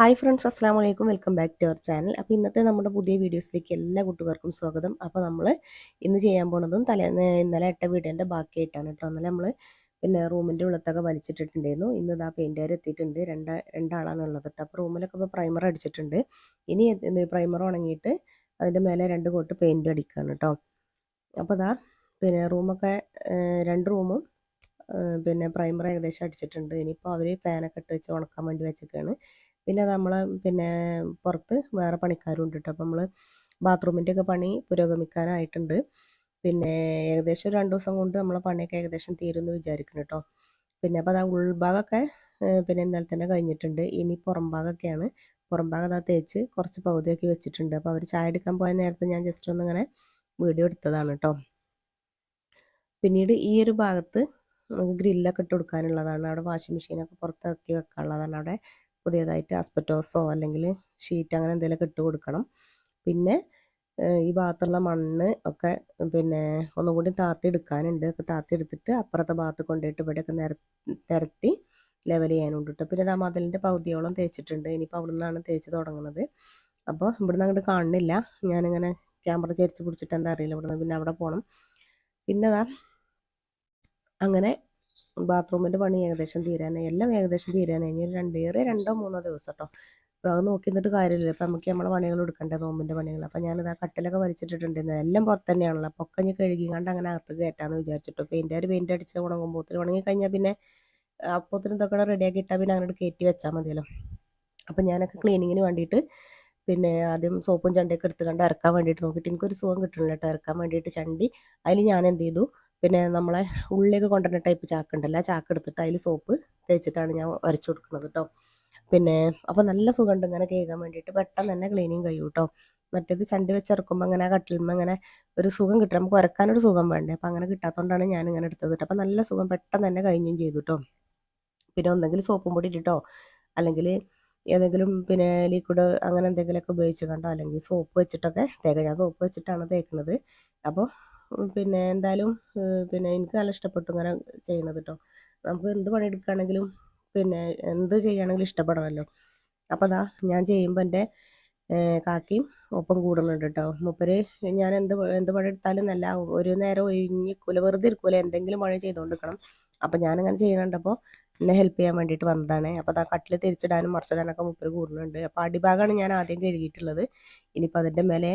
Hi friends അസ്സാം വലൈക്കും welcome back to our channel അപ്പോൾ ഇന്നത്തെ നമ്മുടെ പുതിയ വീഡിയോസിലേക്ക് എല്ലാ കൂട്ടുകാർക്കും സ്വാഗതം. അപ്പോൾ നമ്മൾ ഇന്ന് ചെയ്യാൻ പോണതും തലേന്ന് ഇന്നലെ ഇട്ട വീടിന്റെ ബാക്കിയായിട്ടാണ് കേട്ടോ. ഇന്നലെ നമ്മൾ പിന്നെ റൂമിന്റെ ഉള്ളത്തൊക്കെ വലിച്ചിട്ടിട്ടുണ്ടായിരുന്നു. ഇന്ന് ഇതാ പെയിന്റുകാർ എത്തിയിട്ടുണ്ട്. രണ്ടാ രണ്ടാളാണ് ഉള്ളത് കേട്ടോ. അപ്പോൾ റൂമിലൊക്കെ ഇപ്പോൾ പ്രൈമർ അടിച്ചിട്ടുണ്ട്. ഇനി പ്രൈമർ ഉണങ്ങിയിട്ട് അതിന്റെ മേലെ രണ്ട് കോട്ട് പെയിന്റ് അടിക്കുകയാണ് കേട്ടോ. അപ്പോൾ ഇതാ പിന്നെ റൂമൊക്കെ രണ്ട് റൂമും പിന്നെ പ്രൈമർ ഏകദേശം അടിച്ചിട്ടുണ്ട്. ഇനിയിപ്പോൾ അവർ ഫാനൊക്കെ ഇട്ട് വെച്ച് ഉണക്കാൻ വേണ്ടി വെച്ചൊക്കെയാണ് പിന്നെ നമ്മൾ പിന്നെ പുറത്ത് വേറെ പണിക്കാരും ഉണ്ട് കേട്ടോ അപ്പോൾ നമ്മൾ ബാത്റൂമിന്റെ ഒക്കെ പണി പുരോഗമിക്കാനായിട്ടുണ്ട്. പിന്നെ ഏകദേശം രണ്ട് ദിവസം കൊണ്ട് നമ്മളെ പണിയൊക്കെ ഏകദേശം തീരുമെന്ന് വിചാരിക്കുന്നു കേട്ടോ പിന്നെ അപ്പോൾ അത് ഉൾഭാഗമൊക്കെ പിന്നെ ഇന്നലെ തന്നെ കഴിഞ്ഞിട്ടുണ്ട്. ഇനി പുറം ഭാഗമൊക്കെയാണ് പുറം ഭാഗം അതാ തേച്ച് കുറച്ച് പകുതിയാക്കി വെച്ചിട്ടുണ്ട്. അപ്പോൾ അവർ ചായ എടുക്കാൻ പോയ നേരത്തെ ഞാൻ ജസ്റ്റ് ഒന്ന് ഇങ്ങനെ വീഡിയോ എടുത്തതാണ് കേട്ടോ പിന്നീട് ഈ ഒരു ഭാഗത്ത് ഗ്രില്ലൊക്കെ ഇട്ട് കൊടുക്കാനുള്ളതാണ്. അവിടെ വാഷിംഗ് മെഷീനൊക്കെ പുറത്തിറക്കി വെക്കാനുള്ളതാണ്. അവിടെ പുതിയതായിട്ട് ആസ്പെറ്റോസോ അല്ലെങ്കിൽ ഷീറ്റ് അങ്ങനെ എന്തെങ്കിലും ഇട്ട് കൊടുക്കണം. പിന്നെ ഈ ഭാഗത്തുള്ള മണ്ണ് ഒക്കെ പിന്നെ ഒന്നും കൂടി താത്തി എടുക്കാനുണ്ട് ഒക്കെ താത്തി എടുത്തിട്ട് അപ്പുറത്തെ ഭാഗത്ത് കൊണ്ടുപോയിട്ട് ഇവിടെയൊക്കെ നിര നിരത്തി ലെവൽ ചെയ്യാനുണ്ട് കേട്ടോ പിന്നെ ആ മതിലിന്റെ പകുതിയോളം തേച്ചിട്ടുണ്ട്. ഇനിയിപ്പോൾ അവിടെ നിന്നാണ് തേച്ച് തുടങ്ങുന്നത്. അപ്പോൾ ഇവിടുന്ന് അങ്ങോട്ട് കാണുന്നില്ല. ഞാനിങ്ങനെ ക്യാമറ ചരിച്ച് പിടിച്ചിട്ട് എന്താ അറിയില്ല ഇവിടുന്ന്. പിന്നെ അവിടെ പോകണം പിന്നെ അങ്ങനെ ബാത്റൂമിന്റെ പണി ഏകദേശം തീരാനായി. എല്ലാം ഏകദേശം തീരാനായി. ഇനി ഒരു രണ്ട് ഏറെ രണ്ടോ മൂന്നോ ദിവസം കേട്ടോ അപ്പോൾ അത് നോക്കി നിന്നിട്ട് കാര്യമില്ല അപ്പോൾ നമുക്ക് നമ്മളെ പണികൾ എടുക്കണ്ടേ നോമ്പിന്റെ പണികൾ. അപ്പോൾ ഞാനിത് ആ കട്ടിലൊക്കെ വലിച്ചിട്ടിട്ടുണ്ടായിരുന്നു. എല്ലാം പുറത്ത് തന്നെയാണല്ലോ അപ്പോൾ ഒക്കെ കഴുകി കണ്ട് അങ്ങനെ അകത്ത് കയറ്റാമെന്ന് വിചാരിച്ചിട്ടു. ഒരു പെയിന്റ് അടിച്ച് ഉണങ്ങുമ്പോൾ ഉണങ്ങി കഴിഞ്ഞാൽ പിന്നെ അപ്പോത്തിന് ഇതൊക്കെ റെഡിയാക്കി ഇട്ടാൽ പിന്നെ അങ്ങനെ കയറ്റി വെച്ചാൽ മതിയല്ലോ. അപ്പോൾ ഞാനൊക്കെ ക്ലീനിങ്ങിന് വേണ്ടിയിട്ട് പിന്നെ ആദ്യം സോപ്പും ചണ്ടിയൊക്കെ എടുത്ത് കണ്ട് ഇറക്കാൻ വേണ്ടിയിട്ട് നോക്കിയിട്ട് എനിക്കൊരു സുഖം കിട്ടണില്ല കേട്ടോ ഇറക്കാൻ വേണ്ടിയിട്ട് ചണ്ടി. അതിൽ ഞാൻ എന്ത് ചെയ്തു? പിന്നെ നമ്മളെ ഉള്ളിലേക്ക് കൊണ്ടുവരുന്ന ടൈപ്പ് ചാക്ക് ഉണ്ടല്ലോ ചാക്ക് എടുത്തിട്ട് അതിൽ സോപ്പ് തേച്ചിട്ടാണ് ഞാൻ വരച്ചു കൊടുക്കുന്നത് കേട്ടോ പിന്നെ അപ്പോൾ നല്ല സുഖമുണ്ട് ഇങ്ങനെ കേൾക്കാൻ വേണ്ടിയിട്ട്. പെട്ടെന്ന് തന്നെ ക്ലീനിങ് കഴിയും കേട്ടോ മറ്റേത് ചണ്ടി വെച്ചിറക്കുമ്പോൾ അങ്ങനെ കട്ടിലുമ്പോൾ അങ്ങനെ ഒരു സുഖം കിട്ടും. നമുക്ക് ഉരക്കാനൊരു സുഖം വേണ്ടേ. അപ്പോൾ അങ്ങനെ കിട്ടാത്തതുകൊണ്ടാണ് ഞാൻ ഇങ്ങനെ എടുത്തത് കേട്ടോ അപ്പോൾ നല്ല സുഖം പെട്ടെന്ന് തന്നെ കഴിഞ്ഞും ചെയ്തു കേട്ടോ പിന്നെ ഒന്നെങ്കിൽ സോപ്പും പൊടി ഇട്ടിട്ടോ. അല്ലെങ്കിൽ ഏതെങ്കിലും പിന്നെ ലിക്വിഡ് അങ്ങനെ എന്തെങ്കിലുമൊക്കെ ഉപയോഗിച്ച് കണ്ടോ? അല്ലെങ്കിൽ സോപ്പ് വെച്ചിട്ടൊക്കെ തേക്കാം. ഞാൻ സോപ്പ് വെച്ചിട്ടാണ് തേക്കുന്നത്. അപ്പോൾ പിന്നെ എന്തായാലും പിന്നെ എനിക്ക് നല്ല ഇഷ്ടപ്പെട്ടു ഇങ്ങനെ ചെയ്യണത് കേട്ടോ നമുക്ക് എന്ത് പണിയെടുക്കുകയാണെങ്കിലും പിന്നെ എന്ത് ചെയ്യുകയാണെങ്കിലും ഇഷ്ടപ്പെടണമല്ലോ അപ്പോൾ അതാ ഞാൻ ചെയ്യുമ്പോൾ എന്റെ കാക്കിയും ഒപ്പം കൂടുന്നുണ്ട് കേട്ടോ മൂപ്പര് ഞാൻ എന്ത് എന്ത് പണി എടുത്താലും നല്ല ഒരു നേരം ഒഴിഞ്ഞിക്കൂല വെറുതെ ഇരിക്കൂല എന്തെങ്കിലും പണി ചെയ്തുകൊണ്ടിരിക്കണം അപ്പം ഞാനങ്ങനെ ചെയ്യണുണ്ടപ്പോൾ എന്നെ ഹെൽപ്പ് ചെയ്യാൻ വേണ്ടിയിട്ട് വന്നതാണ്. അപ്പോൾ ആ കട്ടിൽ തിരിച്ചിടാനും മറിച്ചിടാനൊക്കെ മൂപ്പര് കൂടുന്നുണ്ട്. അപ്പോൾ അടിഭാഗമാണ് ഞാൻ ആദ്യം കഴുകിയിട്ടുള്ളത്. ഇനിയിപ്പോൾ അതിന്റെ മേലെ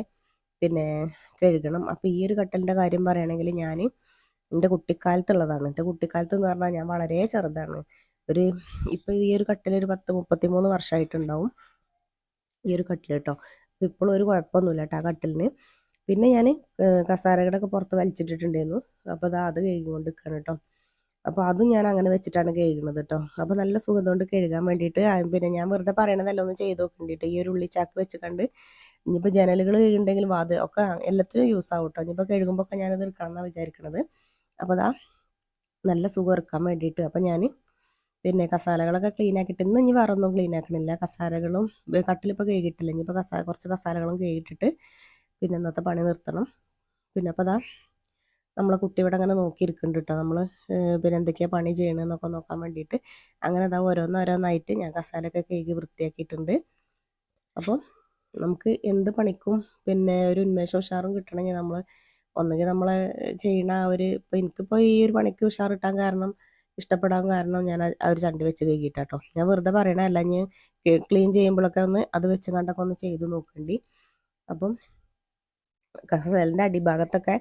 പിന്നെ കഴുകണം അപ്പോൾ ഈ ഒരു കട്ടലിന്റെ കാര്യം പറയുകയാണെങ്കിൽ ഞാൻ എന്റെ കുട്ടിക്കാലത്തുള്ളതാണ്. എന്റെ കുട്ടിക്കാലത്ത് എന്ന് പറഞ്ഞാൽ ഞാൻ വളരെ ചെറുതാണ്. ഒരു ഇപ്പോൾ ഈ ഒരു കട്ടിൽ ഒരു പത്ത് മുപ്പത്തി മൂന്ന് വർഷമായിട്ടുണ്ടാവും ഈ ഒരു കട്ടിൽ കേട്ടോ. ഇപ്പോഴും ഒരു കുഴപ്പമൊന്നുമില്ല കേട്ടോ ആ കട്ടിലിന് പിന്നെ ഞാൻ കസാരകളൊക്കെ പുറത്ത് വലിച്ചിട്ടിട്ടുണ്ടായിരുന്നു. അപ്പോൾ അത് അത് നിൽക്കുകയാണ് കേട്ടോ. അപ്പോൾ അതും ഞാൻ അങ്ങനെ വെച്ചിട്ടാണ് കഴുകുന്നത് കേട്ടോ അപ്പോൾ നല്ല സുഖം കൊണ്ട് കഴുകാൻ വേണ്ടിയിട്ട് പിന്നെ ഞാൻ വെറുതെ പറയണതല്ല ഒന്ന് ചെയ്ത് നോക്കേണ്ടിയിട്ട് ഈ ഒരു ഉള്ളിച്ചാക്ക് വെച്ച് കണ്ട് ഇനിയിപ്പോൾ ജനലുകൾ ഉണ്ടെങ്കിൽ വാത് ഒക്കെ എല്ലാത്തിനും യൂസ് ആവും കേട്ടോ ഇനിയിപ്പോൾ കഴുകുമ്പോൾ ഒക്കെ ഞാനത് എടുക്കണം എന്നാണ് വിചാരിക്കണത്. അപ്പോൾ അതാ നല്ല സുഖം ഇറക്കാൻ വേണ്ടിയിട്ട് അപ്പോൾ ഞാൻ പിന്നെ കസാലകളൊക്കെ ക്ലീൻ ആക്കിയിട്ട് ഇന്ന് ഇനി വേറെ ഒന്നും ക്ലീൻ ആക്കണില്ല. കസാലകളും കട്ടിലിപ്പോൾ കഴുകിയിട്ടില്ല. ഇനിയിപ്പോൾ കസാല കുറച്ച് കസാലകളും കഴുകിയിട്ടിട്ട് പിന്നെ ഇന്നത്തെ പണി നിർത്തണം. പിന്നെ അപ്പോൾ അതാ നമ്മളെ കുട്ടി ഇവിടെ അങ്ങനെ നോക്കിയിരിക്കുന്നുണ്ട് കേട്ടോ നമ്മൾ പിന്നെ എന്തൊക്കെയാണ് പണി ചെയ്യണമെന്നൊക്കെ നോക്കാൻ വേണ്ടിയിട്ട് അങ്ങനെ അതാ ഓരോന്നോരോന്നായിട്ട് ഞാൻ കസാലൊക്കെ കഴുകി വൃത്തിയാക്കിയിട്ടുണ്ട്. അപ്പം നമുക്ക് എന്ത് പണിക്കും പിന്നെ ഒരു ഉന്മേഷം ഉഷാറും കിട്ടണമെങ്കിൽ നമ്മൾ ഒന്നുകിൽ നമ്മളെ ചെയ്യണ ആ ഒരു ഇപ്പം എനിക്കിപ്പോൾ ഈ ഒരു പണിക്ക് ഉഷാർ കിട്ടാൻ കാരണം ഇഷ്ടപ്പെടാൻ കാരണം ഞാൻ ആ ഒരു ചണ്ടി വെച്ച് കഴുകിയിട്ടാട്ടോ ഞാൻ വെറുതെ പറയണല്ല ഞാൻ ക്ലീൻ ചെയ്യുമ്പോഴൊക്കെ ഒന്ന് അത് വെച്ച് കണ്ടൊക്കെ ഒന്ന് ചെയ്ത് നോക്കേണ്ടി. അപ്പം കസേലിന്റെ അടിഭാഗത്തൊക്കെ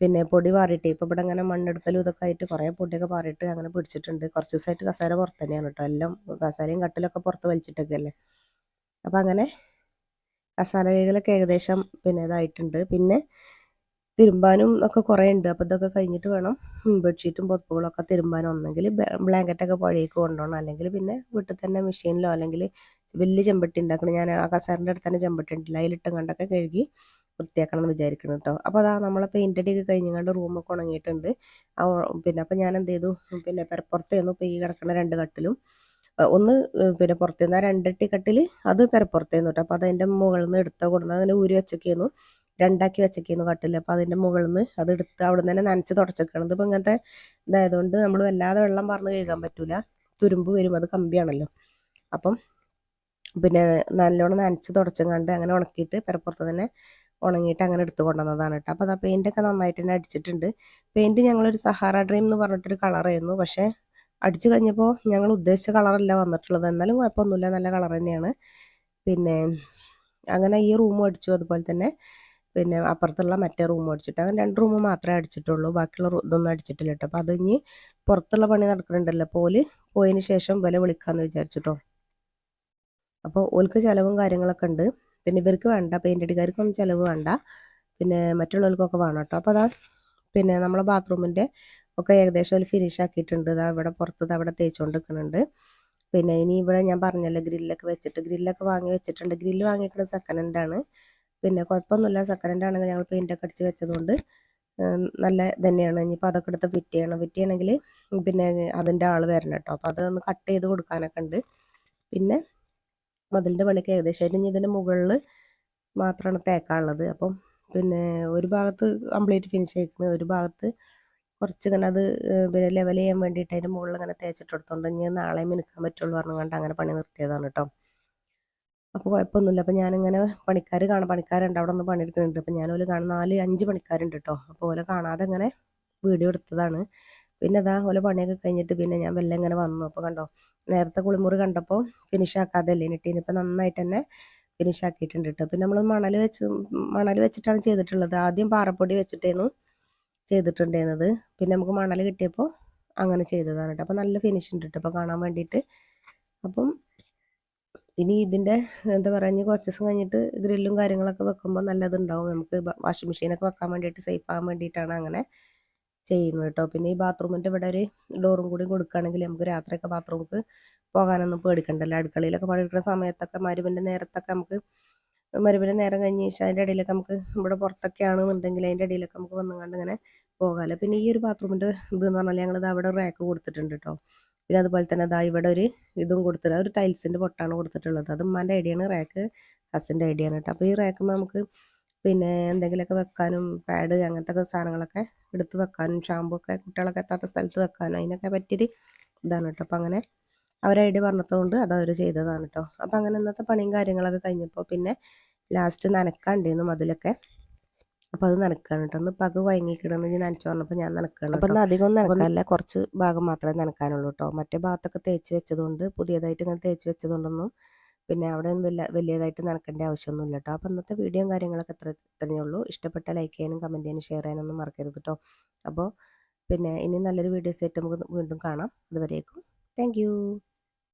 പിന്നെ പൊടി പാറിയിട്ട് ഇപ്പം ഇവിടെ അങ്ങനെ മണ്ണെടുക്കലും ഇതൊക്കെ ആയിട്ട് കുറേ പൊടിയൊക്കെ പാറിയിട്ട് അങ്ങനെ പിടിച്ചിട്ടുണ്ട്. കുറച്ച് ദിവസമായിട്ട് കസേര പുറത്ത് തന്നെയാണ് കേട്ടോ. എല്ലാം കസേരയും കട്ടിലൊക്കെ പുറത്ത് വലിച്ചിട്ടൊക്കെ അല്ലേ അപ്പം അങ്ങനെ കസാല കൈകളൊക്കെ ഏകദേശം പിന്നെ ഇതായിട്ടുണ്ട്. പിന്നെ തിരുമ്പാനും ഒക്കെ കുറേ ഉണ്ട്. അപ്പോൾ ഇതൊക്കെ കഴിഞ്ഞിട്ട് വേണം ബെഡ്ഷീറ്റും പൊതുപ്പുകളൊക്കെ തിരുമ്പാനും ഒന്നെങ്കിൽ ബ്ലാങ്കറ്റൊക്കെ പുഴയ്ക്ക് കൊണ്ടുപോകണം. അല്ലെങ്കിൽ പിന്നെ വീട്ടിൽ തന്നെ മെഷീനിലോ അല്ലെങ്കിൽ വലിയ ചെമ്പട്ടി ഉണ്ടാക്കണം. ഞാൻ ആ കസാറിന്റെ അടുത്ത് തന്നെ ചെമ്പട്ടി ഉണ്ടല്ലോ. അതിലിട്ടും കണ്ടൊക്കെ കഴുകി വൃത്തിയാക്കണം എന്ന് വിചാരിക്കണം കേട്ടോ അപ്പോൾ അതാ നമ്മളെ പെയിന്റ് അടിയൊക്കെ കഴിഞ്ഞങ്ങാണ്ട് റൂമൊക്കെ ഉണങ്ങിയിട്ടുണ്ട്. പിന്നെ അപ്പോൾ ഞാൻ എന്ത് ചെയ്തു? പിന്നെ പെരപ്പുറത്തേന്നു ഇപ്പോൾ ഈ കിടക്കുന്ന രണ്ട് കട്ടിലും. ഒന്ന് പിന്നെ പുറത്തുനിന്ന് ആ രണ്ടെട്ടി കട്ടിൽ അത് പെരപ്പുറത്തേന്ന് കേട്ടോ അപ്പോൾ അതിന്റെ മുകളിൽ നിന്ന് എടുത്ത കൊടുന്ന് അതിനെ ഊരി വെച്ചൊക്കെയായിരുന്നു രണ്ടാക്കി വെച്ചൊക്കെയായിരുന്നു കട്ടിൽ അപ്പോൾ അതിന്റെ മുകളിൽ നിന്ന് അത് എടുത്ത് അവിടെ നിന്ന് തന്നെ നനച്ച് തുടച്ചൊക്കെയാണ് ഇപ്പം ഇങ്ങനത്തെ ഇതായതുകൊണ്ട് നമ്മൾ വല്ലാതെ വെള്ളം പറന്ന് കഴുകാൻ പറ്റൂല. തുരുമ്പ് വരും അത് കമ്പിയാണല്ലോ. അപ്പം പിന്നെ നല്ലോണം നനച്ച് തുടച്ചങ്ങാണ്ട് അങ്ങനെ ഉണക്കിയിട്ട് പെരപ്പുറത്ത് തന്നെ ഉണങ്ങിയിട്ട് അങ്ങനെ എടുത്തു കൊണ്ടുവന്നതാണ് കേട്ടോ. അപ്പോൾ അതാ പെയിന്റൊക്കെ നന്നായിട്ട് തന്നെ അടിച്ചിട്ടുണ്ട്. പെയിന്റ് ഞങ്ങളൊരു സഹാറ ഡ്രീം എന്ന് പറഞ്ഞിട്ടൊരു കളറായിരുന്നു പക്ഷേ അടിച്ചു കഴിഞ്ഞപ്പോൾ ഞങ്ങൾ ഉദ്ദേശിച്ച കളറല്ല വന്നിട്ടുള്ളത്. എന്നാലും കുഴപ്പമൊന്നുമില്ല. നല്ല കളർ തന്നെയാണ്. പിന്നെ അങ്ങനെ ഈ റൂമും അടിച്ചു. അതുപോലെ തന്നെ പിന്നെ അപ്പുറത്തുള്ള മറ്റേ റൂം അടിച്ചിട്ട്. അങ്ങനെ രണ്ട് റൂം മാത്രമേ അടിച്ചിട്ടുള്ളൂ. ബാക്കിയുള്ള ഇതൊന്നും അടിച്ചിട്ടില്ല കേട്ടോ. അപ്പോൾ അത് ഇനി പുറത്തുള്ള പണി നടക്കുന്നുണ്ടല്ലോ പോൽ പോയതിന് ശേഷം വില വിളിക്കാമെന്ന് വിചാരിച്ചിട്ടോ. അപ്പോൾ ഓൽക്ക് ചിലവും കാര്യങ്ങളൊക്കെ ഉണ്ട്. പിന്നെ ഇവർക്ക് വേണ്ട പെയിന്റ് അടിക്കാർക്കൊന്നും ചിലവ് വേണ്ട. പിന്നെ മറ്റുള്ളവർക്കൊക്കെ വേണം കേട്ടോ. അപ്പോൾ അതാ പിന്നെ നമ്മളെ ബാത്റൂമിന്റെ ഒക്കെ ഏകദേശം ഒരു ഫിനിഷ് ആക്കിയിട്ടുണ്ട്. ഇതാ ഇവിടെ പുറത്ത് അവിടെ തേച്ചുകൊണ്ട് നിൽക്കുന്നുണ്ട് പിന്നെ ഇനി ഇവിടെ ഞാൻ പറഞ്ഞല്ലോ ഗ്രില്ലൊക്കെ വെച്ചിട്ട്. ഗ്രില്ലൊക്കെ വാങ്ങി വെച്ചിട്ടുണ്ട്. ഗ്രില്ല് വാങ്ങിയിട്ടുള്ളത് സെക്കൻഡ് ഹാൻഡ് ആണ്. പിന്നെ കുഴപ്പമൊന്നുമില്ല. സെക്കൻഡ് ഹാൻഡ് ആണെങ്കിൽ ഞങ്ങൾ പെയിന്റൊക്കെ അടിച്ച് വെച്ചതുകൊണ്ട് നല്ല തന്നെയാണ് ഇനിയിപ്പോൾ അതൊക്കെ എടുത്ത് ഫിറ്റ് ചെയ്യണം. ഫിറ്റ് ചെയ്യണമെങ്കിൽ പിന്നെ അതിന്റെ ആൾ വരണം കേട്ടോ. അപ്പോൾ അതൊന്ന് കട്ട് ചെയ്ത് കൊടുക്കാനൊക്കെ ഉണ്ട്. പിന്നെ മതിലിന്റെ പണിക്ക് ഏകദേശം ഇനി ഇതിന്റെ മുകളിൽ മാത്രമാണ് തേക്കാനുള്ളത്. അപ്പം പിന്നെ ഒരു ഭാഗത്ത് കംപ്ലീറ്റ് ഫിനിഷ് ആയിരിക്കുന്നത് ഒരു ഭാഗത്ത് കുറച്ച് ഇങ്ങനെ അത് പിന്നെ ലെവൽ ചെയ്യാൻ വേണ്ടിയിട്ട് അതിന്റെ മുകളിൽ ഇങ്ങനെ തേച്ചിട്ട് എടുത്തോണ്ട് ഇനി നാളെ മിനുക്കാൻ പറ്റുള്ളൂ പറഞ്ഞുകൊണ്ട് അങ്ങനെ പണി നിർത്തിയതാണ് കേട്ടോ അപ്പോൾ കുഴപ്പമൊന്നുമില്ല. അപ്പോൾ ഞാനിങ്ങനെ പണിക്കാർ കാണാം പണിക്കാരുണ്ട് അവിടെ ഒന്ന് പണിയെടുക്കുന്നുണ്ട്. അപ്പോൾ ഞാൻ കാണാൻ നാല് അഞ്ച് പണിക്കാരുണ്ട് കേട്ടോ അപ്പോൾ ഓലെ കാണാതെ ഇങ്ങനെ വീഡിയോ എടുത്തതാണ്. പിന്നെ അതാ ഓലെ പണിയൊക്കെ കഴിഞ്ഞിട്ട് പിന്നെ ഞാൻ വെല്ലം ഇങ്ങനെ വന്നു. അപ്പോൾ കണ്ടോ നേരത്തെ കുളിമുറി കണ്ടപ്പോൾ ഫിനിഷ് ആക്കാതെ അല്ലേ ഇനിയിപ്പോൾ നന്നായിട്ട് തന്നെ ഫിനിഷ് ആക്കിയിട്ടുണ്ട് കേട്ടോ. പിന്നെ നമ്മൾ മണൽ വെച്ച് മണൽ വെച്ചിട്ടാണ് ചെയ്തിട്ടുള്ളത്. ആദ്യം പാറപ്പൊടി വെച്ചിട്ടേന്നു ചെയ്തിട്ടുണ്ടായിരുന്നത്. പിന്നെ നമുക്ക് മണൽ കിട്ടിയപ്പോൾ അങ്ങനെ ചെയ്തതാണ് കേട്ടോ. അപ്പോൾ നല്ല ഫിനിഷ് ഉണ്ട് കേട്ടോ. അപ്പോൾ കാണാൻ വേണ്ടിയിട്ട്. അപ്പം ഇനി ഇതിന്റെ എന്താ പറയുക ഇനി കുറച്ച് ദിവസം കഴിഞ്ഞിട്ട് ഗ്രില്ലും കാര്യങ്ങളൊക്കെ വെക്കുമ്പോൾ നല്ലതുണ്ടാവും. നമുക്ക് വാഷിംഗ് മെഷീനൊക്കെ വെക്കാൻ വേണ്ടിയിട്ട് സേഫ് ആകാൻ വേണ്ടിയിട്ടാണ് അങ്ങനെ ചെയ്യുന്നത് കേട്ടോ. പിന്നെ ഈ ബാത്റൂമിന്റെ ഇവിടെ ഒരു ഡോറും കൂടി കൊടുക്കുകയാണെങ്കിൽ നമുക്ക് രാത്രിയൊക്കെ ബാത്റൂമിൽ പോകാനൊന്നും പേടിക്കണ്ടല്ലോ. അടുക്കളയിലൊക്കെ പണിയെടുക്കുന്ന സമയത്തൊക്കെ മരുവിന്റെ നേരത്തൊക്കെ നമുക്ക് മരുവിന്റെ നേരം കഴിഞ്ഞ് കഴിഞ്ഞാൽ അതിന്റെ ഇടയിലൊക്കെ നമുക്ക് ഇവിടെ പുറത്തൊക്കെ ആണെന്നുണ്ടെങ്കിൽ അതിന്റെ ഇടയിലൊക്കെ നമുക്ക് വന്നുകൊണ്ട് ഇങ്ങനെ പോകാമല്ലോ. പിന്നെ ഈ ഒരു ബാത്റൂമിന്റെ ഇത് എന്ന് പറഞ്ഞാൽ ഞങ്ങളിത് അവിടെ റാക്ക് കൊടുത്തിട്ടുണ്ട് കേട്ടോ. പിന്നെ അതുപോലെ തന്നെ അതാ ഇവിടെ ഒരു ഇതും കൊടുത്തിട്ട് ഒരു ടൈൽസിന്റെ പൊട്ടാണ് കൊടുത്തിട്ടുള്ളത്. അത് ഉമ്മാന്റെ ഐഡിയാണ് റാക്ക് ഹസിന്റെ ഐഡിയാണ് കേട്ടോ. അപ്പോൾ ഈ റാക്കുമ്പോൾ നമുക്ക് പിന്നെ എന്തെങ്കിലുമൊക്കെ വെക്കാനും പാഡ് അങ്ങനത്തെ സാധനങ്ങളൊക്കെ എടുത്ത് വെക്കാനും ഷാമ്പു ഒക്കെ കുട്ടികളൊക്കെ എത്താത്ത സ്ഥലത്ത് വെക്കാനും അതിനൊക്കെ പറ്റിയൊരു ഇതാണ് കേട്ടോ. അപ്പം അങ്ങനെ അവർ ഐഡിയ പറഞ്ഞതുകൊണ്ട് അത് അവർ ചെയ്തതാണ് കേട്ടോ. അപ്പം അങ്ങനെ ഇന്നത്തെ പണിയും കാര്യങ്ങളൊക്കെ കഴിഞ്ഞപ്പോൾ പിന്നെ ലാസ്റ്റ് നനക്കാണ്ടായിരുന്നു മതിലൊക്കെ. അപ്പം അത് നനക്കാണ് കേട്ടോ. ഒന്ന് പക കിടന്ന് ഇനി നനച്ചു പറഞ്ഞപ്പോൾ ഞാൻ നനക്കണം അപ്പം അധികം നനക്കാനല്ല കുറച്ച് ഭാഗം മാത്രമേ നനക്കാനുള്ളൂ കേട്ടോ. മറ്റേ ഭാഗത്തൊക്കെ തേച്ച് വെച്ചതുകൊണ്ട് പുതിയതായിട്ട് ഇങ്ങനെ തേച്ച് വെച്ചതുകൊണ്ടൊന്നും പിന്നെ അവിടെ വലിയ വലിയതായിട്ട് നടക്കേണ്ട ആവശ്യമൊന്നുമില്ല കേട്ടോ അപ്പോൾ ഇന്നത്തെ വീഡിയോയും കാര്യങ്ങളൊക്കെ എത്ര തന്നെയുള്ളൂ ഇഷ്ടപ്പെട്ട ലൈക്ക് ചെയ്യാനും കമന്റ് ചെയ്യാനും ഷെയർ ചെയ്യാനൊന്നും മറക്കരുത് കേട്ടോ അപ്പോൾ പിന്നെ ഇനി നല്ലൊരു വീഡിയോസ് ആയിട്ട് നമുക്ക് വീണ്ടും കാണാം. അതുവരേക്കും താങ്ക്